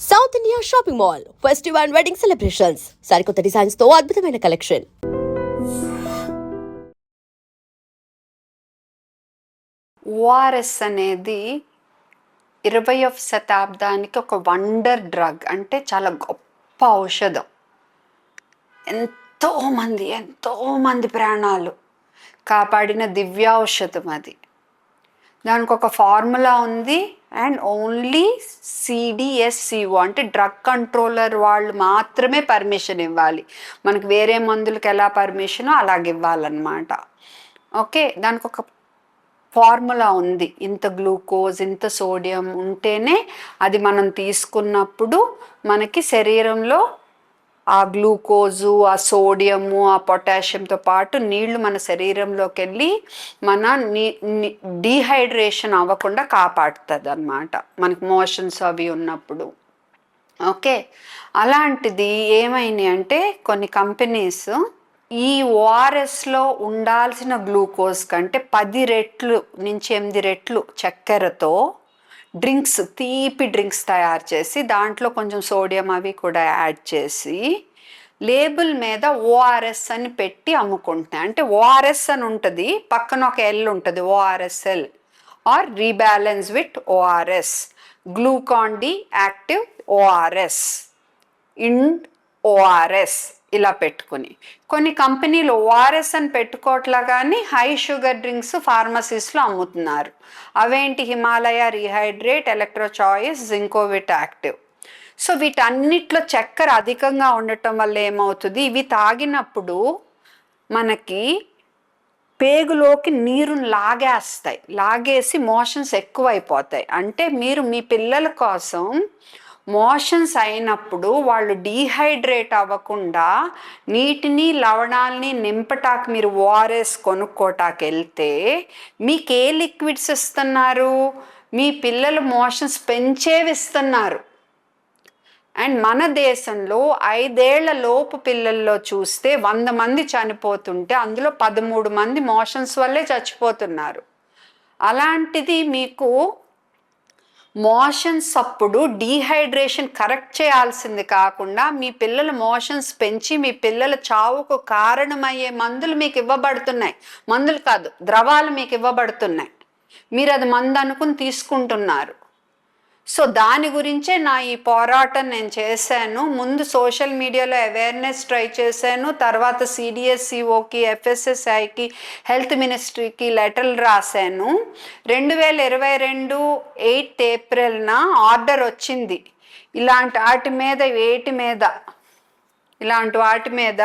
South India shopping mall festive and wedding celebrations సరికొత్త డిజైన్స్తో అద్భుతమైన కలెక్షన్ ఓఆర్ఎస్ అనేది ఇరవయవ శతాబ్దానికి ఒక వండర్ డ్రగ్ అంటే చాలా గొప్ప ఔషధం. ఎంతో మంది ఎంతో మంది ప్రాణాలు కాపాడిన దివ్యౌషధం అది. దానికి ఒక ఫార్ములా ఉంది. అండ్ ఓన్లీ సిడిఎస్సిఓ అంటే డ్రగ్ కంట్రోలర్ వాళ్ళు మాత్రమే పర్మిషన్ ఇవ్వాలి. మనకు వేరే మందులకు ఎలా పర్మిషనో అలాగే ఇవ్వాలన్నమాట. ఓకే దానికి ఒక ఫార్ములా ఉంది. ఇంత గ్లూకోజ్ ఇంత సోడియం ఉంటేనే అది మనం తీసుకున్నప్పుడు మనకి శరీరంలో ఆ గ్లూకోజు ఆ సోడియము ఆ పొటాషియంతో పాటు నీళ్ళు మన శరీరంలోకి వెళ్ళి మన నీ డీహైడ్రేషన్ అవ్వకుండా కాపాడుతుంది అనమాట మనకి మోషన్స్ అవి ఉన్నప్పుడు. ఓకే? అలాంటిది ఏమైంది అంటే కొన్ని కంపెనీస్ ఈ ఓఆర్ఎస్లో ఉండాల్సిన గ్లూకోజ్ కంటే పది రెట్లు నుంచి ఎనిమిది రెట్లు చక్కెరతో డ్రింక్స్ తీపి డ్రింక్స్ తయారు చేసి దాంట్లో కొంచెం సోడియం అవి కూడా యాడ్ చేసి లేబుల్ మీద ఓఆర్ఎస్ అని పెట్టి అమ్ముకుంటున్నాయి అంటే ఓఆర్ఎస్ అని ఉంటుంది పక్కన ఒక ఎల్ ఉంటుంది ORSL R rebalance with ORS Glucon D active ORS Ind ORS ఇలా పెట్టుకుని. కొన్ని కంపెనీలు ఓఆర్ఎస్ అని పెట్టుకోవట్లా కానీ హై షుగర్ డ్రింక్స్ ఫార్మసీస్లో అమ్ముతున్నారు. అవేంటి? Himalaya rehydrate electro choice Zincovit active. So వీటన్నిట్లో చక్కెర అధికంగా ఉండటం వల్ల ఏమవుతుంది? ఇవి తాగినప్పుడు మనకి పేగులోకి నీరుని లాగేస్తాయి. లాగేసి మోషన్స్ ఎక్కువైపోతాయి. అంటే మీరు మీ పిల్లల కోసం మోషన్స్ అయినప్పుడు వాళ్ళు డీహైడ్రేట్ అవ్వకుండా నీటిని లవణాలని నింపటానికి మీరు ఓఆర్ఎస్ కొనుక్కోటానికి వెళ్తే మీకు ఏ లిక్విడ్స్ ఇస్తున్నారు? మీ పిల్లలు మోషన్స్ పెంచేవి ఇస్తున్నారు. అండ్ మన దేశంలో ఐదేళ్ళ లోపు పిల్లల్లో చూస్తే వంద మంది చనిపోతుంటే అందులో పదమూడు మంది మోషన్స్ వల్లే చచ్చిపోతున్నారు. అలాంటిది మీకు మోషన్స్ అప్పుడు డీహైడ్రేషన్ కరెక్ట్ చేయాల్సింది కాకుండా మీ పిల్లల మోషన్స్ పెంచి మీ పిల్లల చావుకు కారణమయ్యే మందులు మీకు ఇవ్వబడుతున్నాయి. మందులు కాదు ద్రవాలు మీకు ఇవ్వబడుతున్నాయి. మీరు అది మందు అనుకుని తీసుకుంటున్నారు. సో దాని గురించే నా ఈ పోరాటం నేను చేశాను. ముందు సోషల్ మీడియాలో అవేర్నెస్ ట్రై చేశాను. తర్వాత సిడిఎస్సిఓకి ఎఫ్ఎస్ఎస్ఐకి హెల్త్ మినిస్ట్రీకి లెటర్లు రాశాను. రెండు వేల ఇరవై రెండు ఎయిత్ ఏప్రిల్న ఆర్డర్ వచ్చింది. ఇలాంటి వాటి మీద వేటి మీద ఇలాంటి వాటి మీద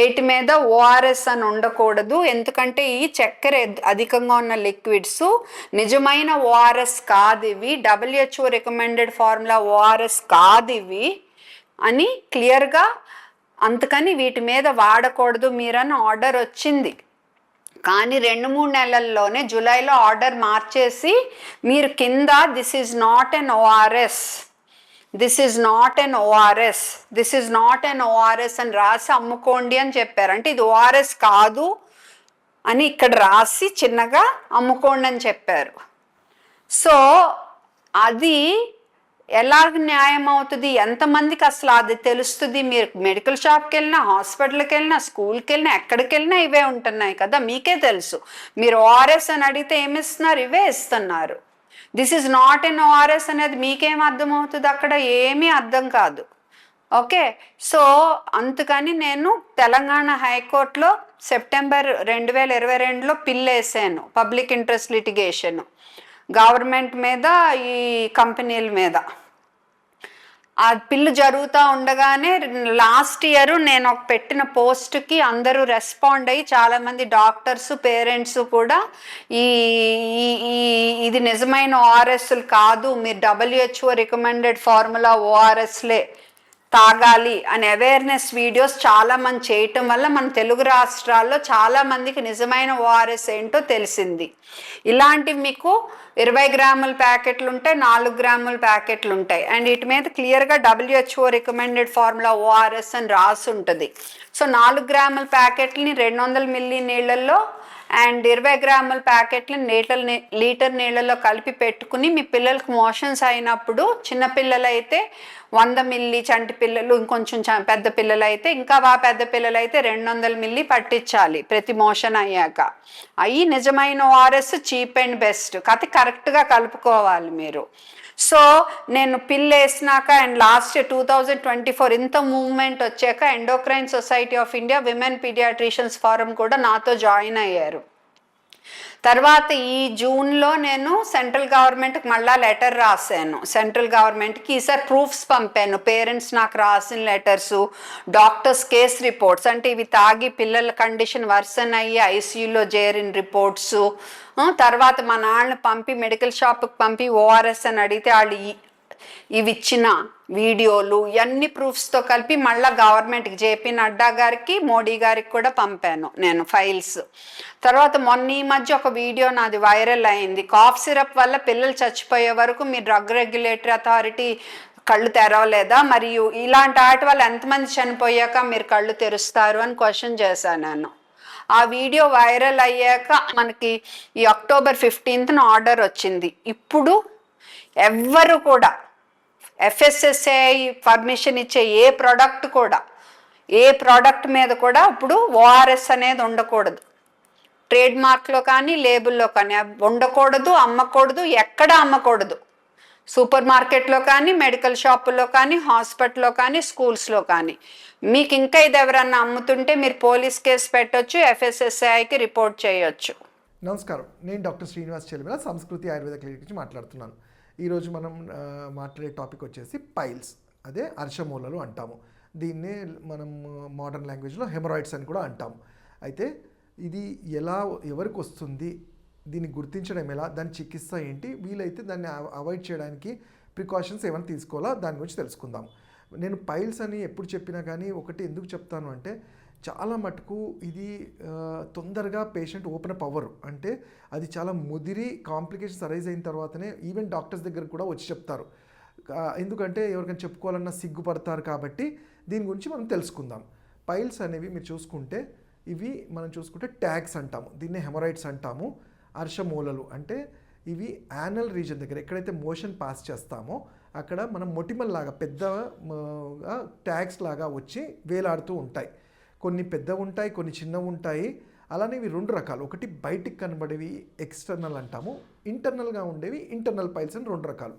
ఏటి మీద ఓఆర్ఎస్ అని ఉండకూడదు. ఎందుకంటే ఈ చక్కెర అధికంగా ఉన్న లిక్విడ్స్ నిజమైన ఓఆర్ఎస్ కాదు ఇవి. డబ్ల్యూహెచ్ఓ రికమెండెడ్ ఫార్ములా ఓఆర్ఎస్ కాదు ఇవి అని క్లియర్గా అందుకని వీటి మీద వాడకూడదు మీరని ఆర్డర్ వచ్చింది. కానీ రెండు మూడు నెలల్లోనే జూలైలో ఆర్డర్ మార్చేసి మీరు కింద this is not an ORS this is not an ORS this is not an ORS అని రాసి అమ్ముకోండి అని చెప్పారు. అంటే ఇది ఓఆర్ఎస్ కాదు అని ఇక్కడ రాసి చిన్నగా అమ్ముకోండి అని చెప్పారు. సో అది ఎలాగ న్యాయం అవుతుంది? ఎంతమందికి అసలు అది తెలుస్తుంది? మీరు మెడికల్ షాప్కి వెళ్ళినా హాస్పిటల్కి వెళ్ళినా స్కూల్కి వెళ్ళినా ఎక్కడికి వెళ్ళినా ఇవే ఉంటున్నాయి కదా మీకే తెలుసు. మీరు ఓఆర్ఎస్ అని అడిగితే ఏమి ఇస్తున్నారు? ఇవే ఇస్తున్నారు. This is not an ORS అనేది మీకేం అర్థం అవుతుంది అక్కడ ఏమీ అర్థం కాదు. ఓకే సో అందుకని నేను తెలంగాణ హైకోర్టులో సెప్టెంబర్ రెండు వేల ఇరవై రెండులో పిల్ వేసాను పబ్లిక్ ఇంట్రెస్ట్ లిటిగేషన్. గవర్నమెంట్ మీద ఈ కంపెనీల మీద. ఆ పిల్లు జరుగుతూ ఉండగానే లాస్ట్ ఇయర్ నేను ఒక పెట్టిన పోస్ట్కి అందరూ రెస్పాండ్ అయ్యి చాలామంది డాక్టర్స్ పేరెంట్స్ కూడా ఈ ఈ- ఈ ఇది నిజమైన ఓఆర్ఎస్లు కాదు మీరు డబ్ల్యూహెచ్ఓ రికమెండెడ్ ఫార్ములా ఓఆర్ఎస్లే తాగాలి అనే అవేర్నెస్ వీడియోస్ చాలా మంది చేయటం వల్ల మన తెలుగు రాష్ట్రాల్లో చాలా మందికి నిజమైన ఓఆర్ఎస్ ఏంటో తెలిసింది. ఇలాంటివి మీకు ఇరవై గ్రాముల ప్యాకెట్లు ఉంటాయి నాలుగు గ్రాముల ప్యాకెట్లు ఉంటాయి. అండ్ వీటి మీద క్లియర్గా డబ్ల్యూహెచ్ఓ రికమెండెడ్ ఫార్ములా ఓఆర్ఎస్ అని రాసి ఉంటుంది. సో నాలుగు గ్రాముల ప్యాకెట్ని రెండు వందల మిల్లీ నీళ్ళల్లో అండ్ ఇరవై గ్రాముల ప్యాకెట్లు లీటర్ లీటర్ నీళ్ళలో కలిపి పెట్టుకుని మీ పిల్లలకు మోషన్స్ అయినప్పుడు చిన్నపిల్లలైతే వంద మిల్లీ చంటి పిల్లలు ఇంకొంచెం చ- పెద్ద పిల్లలు అయితే ఇంకా బాగా పెద్ద పిల్లలు అయితే రెండు వందల మిల్లీ పట్టించాలి ప్రతి మోషన్ అయ్యాక. అవి నిజమైన ఓఆర్ఎస్ చీప్ అండ్ బెస్ట్. కథ కరెక్ట్గా కలుపుకోవాలి మీరు. సో నేను పిల్ వేసినాక and last two thousand twenty four ఇంత మూవ్మెంట్ వచ్చాక endocrine society of India women paediatricians forum కూడా నాతో జాయిన్ అయ్యారు. తర్వాత ఈ జూన్లో నేను సెంట్రల్ గవర్నమెంట్కి మళ్ళా లెటర్ రాశాను. సెంట్రల్ గవర్నమెంట్కి ఈసారి ప్రూఫ్స్ పంపాను. పేరెంట్స్ నాకు రాసిన లెటర్స్ డాక్టర్స్ కేస్ రిపోర్ట్స్. అంటే ఇవి తాగి పిల్లల కండిషన్ వర్సన్ అయ్యి ఐసీయూలో చేరిన రిపోర్ట్స్. తర్వాత మా నాన్న పంపి మెడికల్ షాప్కి పంపి ఓఆర్ఎస్ అని అడిగితే వాళ్ళు ఈ- ఇవి ఇచ్చిన వీడియోలు ఇవన్నీ ప్రూఫ్స్తో కలిపి మళ్ళీ గవర్నమెంట్కి జేపీ నడ్డా గారికి మోడీ గారికి కూడా పంపాను నేను ఫైల్స్ తర్వాత మొన్న ఈ మధ్య ఒక వీడియో నాది వైరల్ అయింది. కాఫ్ సిరప్ వల్ల పిల్లలు చచ్చిపోయే వరకు మీ డ్రగ్ రెగ్యులేటరీ అథారిటీ కళ్ళు తెరవలేదా? మరియు ఇలాంటి ఆట వల్ల ఎంతమంది చనిపోయాక మీరు కళ్ళు తెరుస్తారు అని క్వశ్చన్ చేశాను నేను. ఆ వీడియో వైరల్ అయ్యాక మనకి ఈ అక్టోబర్ ఫిఫ్టీన్త్న ఆర్డర్ వచ్చింది. ఇప్పుడు ఎవ్వరు కూడా ఎఫ్ఎస్ఎస్ఐ పర్మిషన్ ఇచ్చే ఏ ప్రోడక్ట్ కూడా ఏ ప్రోడక్ట్ మీద కూడా ఇప్పుడు ఓఆర్ఎస్ అనేది ఉండకూడదు. ట్రేడ్ మార్క్లో కానీ లేబుల్లో కానీ ఉండకూడదు అమ్మకూడదు ఎక్కడ అమ్మకూడదు. సూపర్ మార్కెట్లో కానీ మెడికల్ షాపుల్లో కానీ హాస్పిటల్లో కానీ స్కూల్స్లో కానీ. మీకు ఇంకా ఇది ఎవరన్నా అమ్ముతుంటే మీరు పోలీస్ కేసు పెట్టొచ్చు ఎఫ్ఎస్ఎస్ఐకి రిపోర్ట్ చేయొచ్చు. నమస్కారం. నేను డాక్టర్ శ్రీనివాస్ చెలిమిల సంస్కృతి ఆయుర్వేద క్లినిక్ నుంచి మాట్లాడుతున్నాను. ఈరోజు మనం మాట్లాడే టాపిక్ వచ్చేసి పైల్స్. అదే అర్షమూలలు అంటాము. దీన్నే మనం మోడర్న్ లాంగ్వేజ్లో హెమరాయిడ్స్ అని కూడా అంటాము. అయితే ఇది ఎలా ఎవరికి వస్తుంది దీన్ని గుర్తించడం ఎలా దాని చికిత్స ఏంటి వీలైతే దాన్ని అవ- అవాయిడ్ చేయడానికి ప్రికాషన్స్ ఏమైనా తీసుకోవాలా దాని గురించి తెలుసుకుందాం. నేను పైల్స్ అని ఎప్పుడు చెప్పినా కానీ ఒకటి ఎందుకు చెప్తాను అంటే చాలా మటుకు ఇది తొందరగా పేషెంట్ ఓపెన్ అప్ అవ్వరు. అంటే అది చాలా ముదిరి కాంప్లికేషన్స్ అరైజ్ అయిన తర్వాతనే ఈవెన్ డాక్టర్స్ దగ్గర కూడా వచ్చి చెప్తారు. ఎందుకంటే ఎవరికైనా చెప్పుకోవాలన్నా సిగ్గుపడతారు కాబట్టి దీని గురించి మనం తెలుసుకుందాం. పైల్స్ అనేవి మీరు చూసుకుంటే ఇవి మనం చూసుకుంటే ట్యాగ్స్ అంటాము. దీన్ని హెమరాయిడ్స్ అంటాము. అర్షమూలలు అంటే ఇవి యానల్ రీజన్ దగ్గర ఎక్కడైతే మోషన్ పాస్ చేస్తామో అక్కడ మనం మొటిమల్ లాగా పెద్ద ట్యాగ్స్ లాగా వచ్చి వేలాడుతూ ఉంటాయి. కొన్ని పెద్దవి ఉంటాయి కొన్ని చిన్నవి ఉంటాయి. అలానే ఇవి రెండు రకాలు. ఒకటి బయటికి కనబడేవి ఎక్స్టర్నల్ అంటాము. ఇంటర్నల్గా ఉండేవి ఇంటర్నల్ పైల్స్ అని రెండు రకాలు.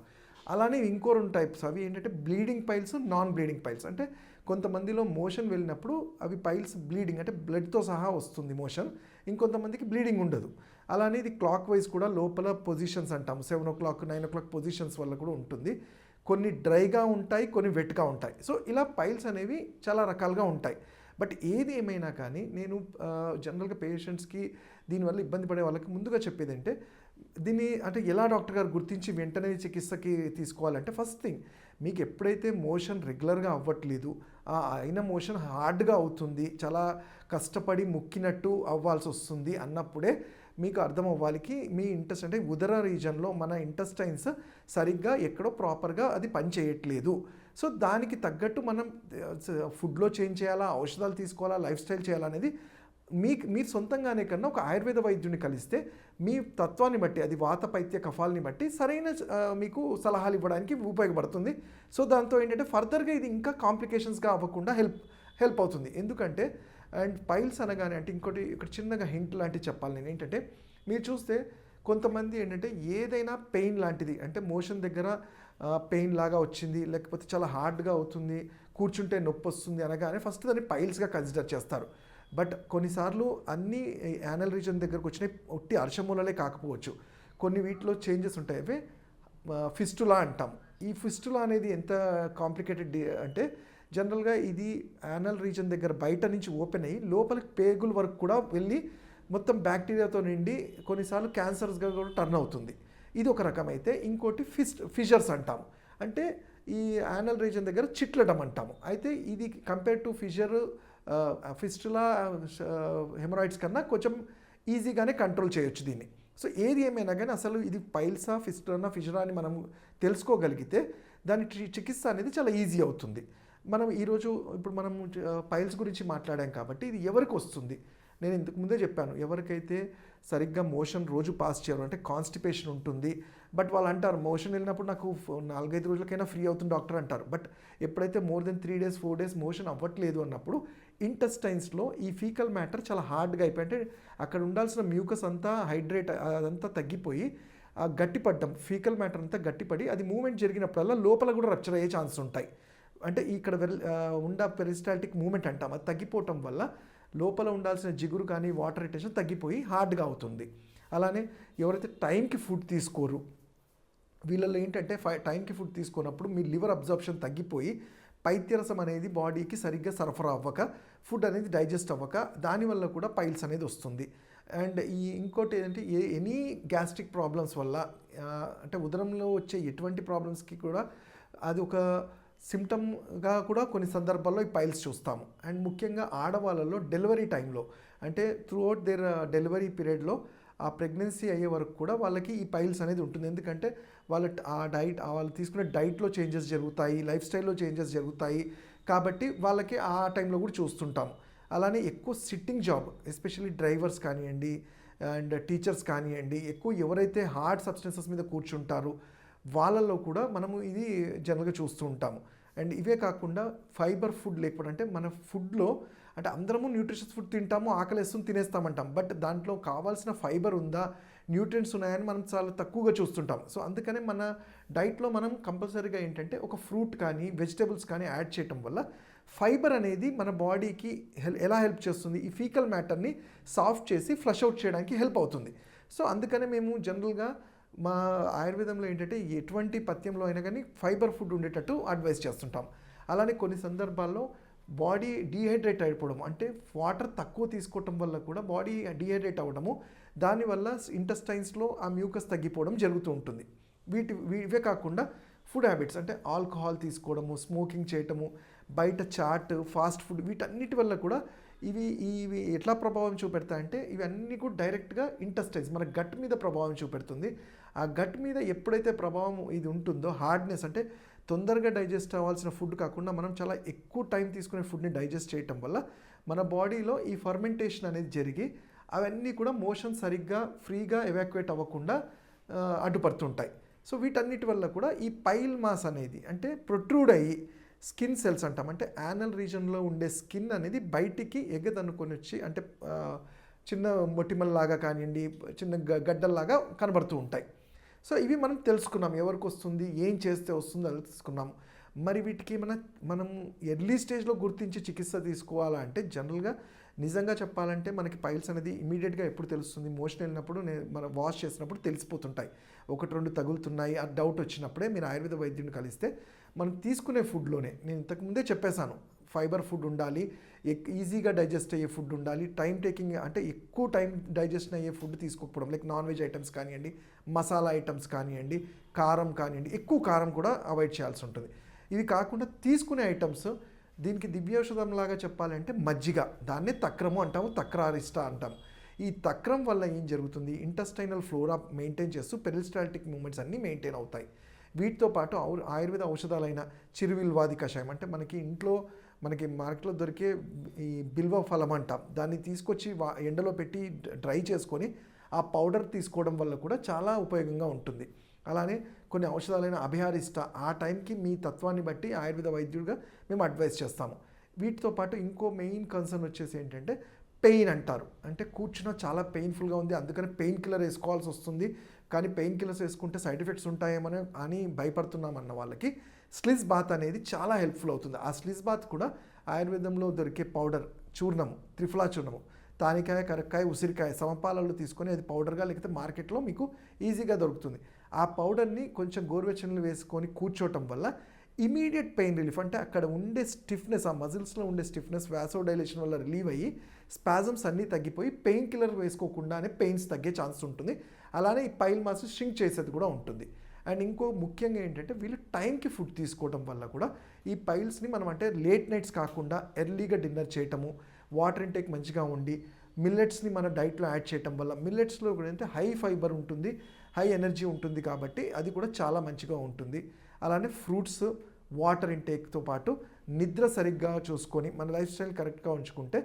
అలానే ఇంకో రెండు టైప్స్ అవి ఏంటంటే bleeding piles non bleeding piles అంటే కొంతమందిలో మోషన్ వెళ్ళినప్పుడు అవి పైల్స్ బ్లీడింగ్ అంటే బ్లడ్తో సహా వస్తుంది మోషన్ ఇంకొంతమందికి బ్లీడింగ్ ఉండదు. అలానే ఇది క్లాక్ వైజ్ కూడా లోపల పొజిషన్స్ అంటాము. Seven o'clock nine o'clock positions వల్ల కూడా ఉంటుంది. కొన్ని డ్రైగా ఉంటాయి కొన్ని వెట్గా ఉంటాయి. సో ఇలా పైల్స్ అనేవి చాలా రకాలుగా ఉంటాయి. బట్ ఏది ఏమైనా కానీ నేను జనరల్గా పేషెంట్స్కి దీనివల్ల ఇబ్బంది పడే వాళ్ళకి ముందుగా చెప్పేది అంటే దీన్ని అంటే ఎలా డాక్టర్ గారు గుర్తించి వెంటనే చికిత్సకి తీసుకోవాలంటే ఫస్ట్ థింగ్ మీకు ఎప్పుడైతే మోషన్ రెగ్యులర్గా అవ్వట్లేదు అయిన మోషన్ హార్డ్గా అవుతుంది చాలా కష్టపడి ముక్కినట్టు అవ్వాల్సి వస్తుంది అన్నప్పుడే మీకు అర్థం అవ్వాలికి మీ ఇంటెస్ట్ అంటే ఉదర రీజన్లో మన ఇంటెస్టైన్స్ సరిగ్గా ఎక్కడో ప్రాపర్గా అది పనిచేయట్లేదు. సో దానికి తగ్గట్టు మనం ఫుడ్లో చేంజ్ చేయాలా ఔషధాలు తీసుకోవాలా లైఫ్ స్టైల్ చేయాలా అనేది మీకు మీరు సొంతంగానే కన్నా ఒక ఆయుర్వేద వైద్యుని కలిస్తే మీ తత్వాన్ని బట్టి అది వాత పైత్య కఫాలని బట్టి సరైన మీకు సలహాలు ఇవ్వడానికి ఉపయోగపడుతుంది. సో దాంతో ఏంటంటే ఫర్దర్గా ఇది ఇంకా కాంప్లికేషన్స్గా అవ్వకుండా హెల్ప్ హెల్ప్ అవుతుంది. ఎందుకంటే అండ్ పైల్స్ అనగానే అంటే ఇంకోటి ఇక్కడ చిన్నగా హింట్ లాంటివి చెప్పాలి నేను. ఏంటంటే మీరు చూస్తే కొంతమంది ఏంటంటే ఏదైనా పెయిన్ లాంటిది అంటే మోషన్ దగ్గర పెయిన్ లాగా వచ్చింది లేకపోతే చాలా హార్డ్గా అవుతుంది కూర్చుంటే నొప్పి వస్తుంది అనగానే ఫస్ట్ దాన్ని పైల్స్గా కన్సిడర్ చేస్తారు. బట్ కొన్నిసార్లు అన్ని యానల్ రీజన్ దగ్గరకు వచ్చినాయి ఒట్టి అర్షమూలలే కాకపోవచ్చు. కొన్ని వీటిలో చేంజెస్ ఉంటాయి. అవి ఫిస్టులా అంటాం. ఈ ఫిస్టులా అనేది ఎంత కాంప్లికేటెడ్ అంటే జనరల్గా ఇది యానల్ రీజన్ దగ్గర బయట నుంచి ఓపెన్ అయ్యి లోపలికి పేగుల వరకు కూడా వెళ్ళి మొత్తం బ్యాక్టీరియాతో నిండి కొన్నిసార్లు క్యాన్సర్స్గా కూడా టర్న్ అవుతుంది. ఇది ఒక రకమైతే ఇంకోటి ఫిస్ట్ ఫిషర్స్ అంటాము. అంటే ఈ యానల్ రీజన్ దగ్గర చిట్లటం అంటాము. అయితే ఇది compare to fissure fistula haemorrhoids కన్నా కొంచెం ఈజీగానే కంట్రోల్ చేయొచ్చు దీన్ని. సో ఏది ఏమైనా కానీ అసలు ఇది పైల్సా ఫిస్టర్నా ఫిషరా అని మనం తెలుసుకోగలిగితే దాని చి- చికిత్స అనేది చాలా ఈజీ అవుతుంది. మనం ఈరోజు ఇప్పుడు మనం పైల్స్ గురించి మాట్లాడాం కాబట్టి ఇది ఎవరికి వస్తుంది? నేను ఇంతకు ముందే చెప్పాను ఎవరికైతే సరిగ్గా మోషన్ రోజు పాస్ చేయరు. అంటే కాన్స్టిపేషన్ ఉంటుంది. బట్ వాళ్ళు అంటారు మోషన్ వెళ్ళినప్పుడు నాకు నాలుగైదు రోజులకైనా ఫ్రీ అవుతుంది డాక్టర్ అంటారు. బట్ ఎప్పుడైతే more than three days four days motion అవ్వట్లేదు అన్నప్పుడు ఇంటెస్టైన్స్లో ఈ ఫీకల్ మ్యాటర్ చాలా హార్డ్గా అయిపోయి అంటే అక్కడ ఉండాల్సిన మ్యూకస్ అంతా హైడ్రేట్ అదంతా తగ్గిపోయి గట్టిపడ్డం ఫీకల్ మ్యాటర్ అంతా గట్టిపడి అది మూమెంట్ జరిగినప్పుడల్లా లోపల కూడా రప్చర్ అయ్యే ఛాన్స్ ఉంటాయి. అంటే ఇక్కడ వెల్ ఉండ పెరిస్టాల్టిక్ మూమెంట్ అంటాం. అది తగ్గిపోవటం వల్ల లోపల ఉండాల్సిన జిగురు కానీ వాటర్ రిటేషన్ తగ్గిపోయి హార్డ్గా అవుతుంది. అలానే ఎవరైతే టైంకి ఫుడ్ తీసుకోరు వీళ్ళల్లో ఏంటంటే ఫై టైంకి ఫుడ్ తీసుకున్నప్పుడు మీ లివర్ అబ్జర్ప్షన్ తగ్గిపోయి పైత్యరసం అనేది బాడీకి సరిగ్గా సరఫరా అవ్వక ఫుడ్ అనేది డైజెస్ట్ అవ్వక దానివల్ల కూడా పైల్స్ అనేది వస్తుంది. అండ్ ఈ ఇంకోటి ఏంటంటే ఏ ఎనీ గ్యాస్ట్రిక్ ప్రాబ్లమ్స్ వల్ల అంటే ఉదరంలో వచ్చే ఎటువంటి ప్రాబ్లమ్స్కి కూడా అది ఒక సిమ్టమ్గా కూడా కొన్ని సందర్భాల్లో ఈ పైల్స్ చూస్తాము. అండ్ ముఖ్యంగా ఆడవాళ్ళలో డెలివరీ టైంలో అంటే త్రూ అవుట్ దేర్ డెలివరీ పీరియడ్లో ఆ ప్రెగ్నెన్సీ అయ్యే వరకు కూడా వాళ్ళకి ఈ పైల్స్ అనేది ఉంటుంది. ఎందుకంటే వాళ్ళ ఆ డైట్ వాళ్ళు తీసుకునే డైట్లో చేంజెస్ జరుగుతాయి లైఫ్ స్టైల్లో చేంజెస్ జరుగుతాయి. కాబట్టి వాళ్ళకి ఆ టైంలో కూడా చూస్తుంటాం అలానే ఎక్కువ సిట్టింగ్ జాబ్ ఎస్పెషల్లీ డ్రైవర్స్ కానివ్వండి అండ్ టీచర్స్ కానివ్వండి ఎక్కువ ఎవరైతే హార్డ్ సబ్స్టెన్సెస్ మీద కూర్చుంటారు వాళ్ళల్లో కూడా మనము ఇది జనరల్గా చూస్తూ ఉంటాము. అండ్ ఇవే కాకుండా ఫైబర్ ఫుడ్ లేకపోవడం అంటే మన ఫుడ్లో అంటే అందరము న్యూట్రిషన్స్ ఫుడ్ తింటాము ఆకలిస్తుంది తినేస్తామంటాం. బట్ దాంట్లో కావాల్సిన ఫైబర్ ఉందా న్యూట్రియంట్స్ ఉన్నాయని మనం చాలా తక్కువగా చూస్తుంటాం సో అందుకనే మన డైట్లో మనం కంపల్సరీగా ఏంటంటే ఒక ఫ్రూట్ కానీ వెజిటేబుల్స్ కానీ యాడ్ చేయటం వల్ల ఫైబర్ అనేది మన బాడీకి హెల్ ఎలా హెల్ప్ చేస్తుంది? ఈ ఫీకల్ మ్యాటర్ని సాఫ్ట్ చేసి ఫ్లష్ అవుట్ చేయడానికి హెల్ప్ అవుతుంది. సో అందుకనే మేము జనరల్గా మా ఆయుర్వేదంలో ఏంటంటే ఎటువంటి పథ్యంలో అయినా కానీ ఫైబర్ ఫుడ్ ఉండేటట్టు అడ్వైస్ చేస్తుంటాం. అలానే కొన్ని సందర్భాల్లో బాడీ డీహైడ్రేట్ అయిపోవడం అంటే వాటర్ తక్కువ తీసుకోవటం వల్ల కూడా బాడీ డీహైడ్రేట్ అవ్వడము దానివల్ల ఇంటెస్టైన్స్లో ఆ మ్యూకస్ తగ్గిపోవడం జరుగుతూ ఉంటుంది. వీటి వీ- ఇవే కాకుండా ఫుడ్ హ్యాబిట్స్ అంటే ఆల్కహాల్ తీసుకోవడము స్మోకింగ్ చేయటము బయట చాట్ ఫాస్ట్ ఫుడ్ వీటన్నిటి వల్ల కూడా ఇవి ఇవి ఎట్లా ప్రభావం చూపెడతాయంటే ఇవన్నీ కూడా డైరెక్ట్గా ఇంటెస్టైన్స్ మన గట్ మీద ప్రభావం చూపెడుతుంది. ఆ గట్ మీద ఎప్పుడైతే ప్రభావం ఇది ఉంటుందో హార్డ్నెస్ అంటే తొందరగా డైజెస్ట్ అవ్వాల్సిన ఫుడ్ కాకుండా మనం చాలా ఎక్కువ టైం తీసుకునే ఫుడ్ని డైజెస్ట్ చేయటం వల్ల మన బాడీలో ఈ ఫర్మెంటేషన్ అనేది జరిగి అవన్నీ కూడా మోషన్ సరిగ్గా ఫ్రీగా ఎవాక్యుయేట్ అవ్వకుండా అడ్డుపడుతుంటాయి. సో వీటన్నిటి వల్ల కూడా ఈ పైల్ మాస్ అనేది అంటే ప్రొట్రూడ్ అయ్యి స్కిన్ సెల్స్ అంటాం. అంటే యానల్ రీజన్లో ఉండే స్కిన్ అనేది బయటికి ఎగదనుకొని వచ్చి అంటే చిన్న మొటిమల్లాగా కానివ్వండి చిన్న గ- గడ్డల్లాగా కనబడుతూ ఉంటాయి. సో ఇవి మనం తెలుసుకున్నాం. ఎవరికి వస్తుంది ఏం చేస్తే వస్తుందో అది తెలుసుకున్నాం. మరి వీటికి మన మనం ఎర్లీ స్టేజ్లో గుర్తించి చికిత్స తీసుకోవాలంటే జనరల్గా నిజంగా చెప్పాలంటే మనకి పైల్స్ అనేది ఇమీడియట్గా ఎప్పుడు తెలుస్తుంది? మోషన్ వెళ్ళినప్పుడు నేను మనం వాష్ చేసినప్పుడు తెలిసిపోతుంటాయి. ఒకటి రెండు తగులుతున్నాయి. ఆ డౌట్ వచ్చినప్పుడే మీరు ఆయుర్వేద వైద్యుని కలిస్తే మనం తీసుకునే ఫుడ్లోనే. నేను ఇంతకు ముందే చెప్పేశాను. ఫైబర్ ఫుడ్ ఉండాలి. ఈజీగా డైజెస్ట్ అయ్యే ఫుడ్ ఉండాలి. టైం టేకింగ్ అంటే ఎక్కువ టైం డైజెషన్ అయ్యే ఫుడ్ తీసుకోకపోవడం లైక్ నాన్ వెజ్ ఐటమ్స్ కానివ్వండి మసాలా ఐటమ్స్ కానివ్వండి కారం కానివ్వండి ఎక్కువ కారం కూడా అవాయిడ్ చేయాల్సి ఉంటుంది. ఇవి కాకుండా తీసుకునే ఐటమ్స్ దీనికి దివ్యౌషధం లాగా చెప్పాలంటే మజ్జిగ. దాన్నే తక్రము అంటాము తక్రారిష్ట అంటాము. ఈ తక్రం వల్ల ఏం జరుగుతుంది? ఇంటస్టైనల్ ఫ్లోరా మెయింటైన్ చేస్తూ పెరిస్టాల్టిక్ మూమెంట్స్ అన్నీ మెయింటైన్ అవుతాయి. వీటితో పాటు ఆయుర్వేద ఔషధాలైన చిరువిల్వాది కషాయం అంటే మనకి ఇంట్లో మనకి మార్కెట్లో దొరికే ఈ బిల్వ ఫలం అంటాం. దాన్ని తీసుకొచ్చి వా- ఎండలో పెట్టి డ్రై చేసుకొని ఆ పౌడర్ తీసుకోవడం వల్ల కూడా చాలా ఉపయోగంగా ఉంటుంది. అలానే కొన్ని ఔషధాలైన అభిహారిష్ట ఆ టైంకి మీ తత్వాన్ని బట్టి ఆయుర్వేద వైద్యుడిగా మేము అడ్వైస్ చేస్తాము. వీటితో పాటు ఇంకో మెయిన్ కన్సర్న్ వచ్చేసి ఏంటంటే పెయిన్ అంటారు. అంటే కూర్చున్న చాలా పెయిన్ఫుల్గా ఉంది. అందుకని పెయిన్ కిల్లర్ వేసుకోవాల్సి వస్తుంది. కానీ పెయిన్ కిల్లర్స్ వేసుకుంటే సైడ్ ఎఫెక్ట్స్ ఉంటాయేమని అని భయపడుతున్నాం అన్న వాళ్ళకి స్లిజ్ బాత్ అనేది చాలా హెల్ప్ఫుల్ అవుతుంది. ఆ స్లిజ్ బాత్ కూడా ఆయుర్వేదంలో దొరికే పౌడర్ చూర్ణము త్రిఫలా చూర్ణము. తానికాయ కరక్కాయ ఉసిరికాయ సమపాలలో తీసుకొని అది పౌడర్గా లేకపోతే మార్కెట్లో మీకు ఈజీగా దొరుకుతుంది. ఆ పౌడర్ని కొంచెం గోరువెచ్చనలు వేసుకొని కూర్చోవటం వల్ల ఇమీడియట్ పెయిన్ రిలీఫ్ అంటే అక్కడ ఉండే స్టిఫ్నెస్ ఆ మజిల్స్లో ఉండే స్టిఫ్నెస్ వ్యాసోడైలేషన్ వల్ల రిలీవ్ అయ్యి స్పాజమ్స్ అన్నీ తగ్గిపోయి పెయిన్ కిల్లర్ వేసుకోకుండానే పెయిన్స్ తగ్గే ఛాన్స్ ఉంటుంది అలానే ఈ పైల్ మాస్ షింక్ చేసేది కూడా ఉంటుంది. అండ్ ఇంకో ముఖ్యంగా ఏంటంటే వీళ్ళు టైంకి ఫుడ్ తీసుకోవడం వల్ల కూడా ఈ పైల్స్ని మనం అంటే లేట్ నైట్స్ కాకుండా ఎర్లీగా డిన్నర్ చేయటము వాటర్ ఇంటేక్ మంచిగా ఉండి మిల్లెట్స్ని మన డైట్లో యాడ్ చేయటం వల్ల మిల్లెట్స్లో కూడా అంటే హై ఫైబర్ ఉంటుంది హై ఎనర్జీ ఉంటుంది కాబట్టి అది కూడా చాలా మంచిగా ఉంటుంది. అలానే ఫ్రూట్స్ వాటర్ ఇంటేక్తో పాటు నిద్ర సరిగ్గా చూసుకొని మన లైఫ్ స్టైల్ కరెక్ట్గా ఉంచుకుంటే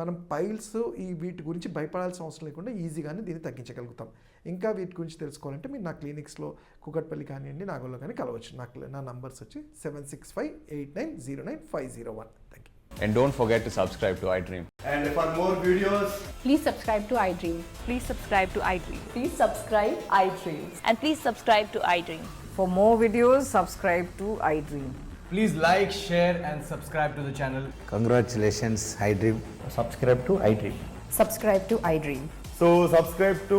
మనం పైల్స్ ఈ వీటి గురించి భయపడాల్సిన అవసరం లేకుండా ఈజీగానే దీన్ని తగ్గించగలుగుతాం. ఇంకా వీటి గురించి తెలుసుకోవాలంటే మీరు నా క్లినిక్స్లో కుకట్పల్లి కానివ్వండి నాగోలో కానీ కలవచ్చు. నా నాకు నా నంబర్స్ వచ్చి seven six five eight nine zero nine five zero one. Thank you and don't forget to subscribe to I dream and for more videos please subscribe to I dream please subscribe to I dream please subscribe I dream and please subscribe to I dream for more videos subscribe to I dream please like share and subscribe to the channel congratulations I dream subscribe to I dream subscribe to I dream so subscribe to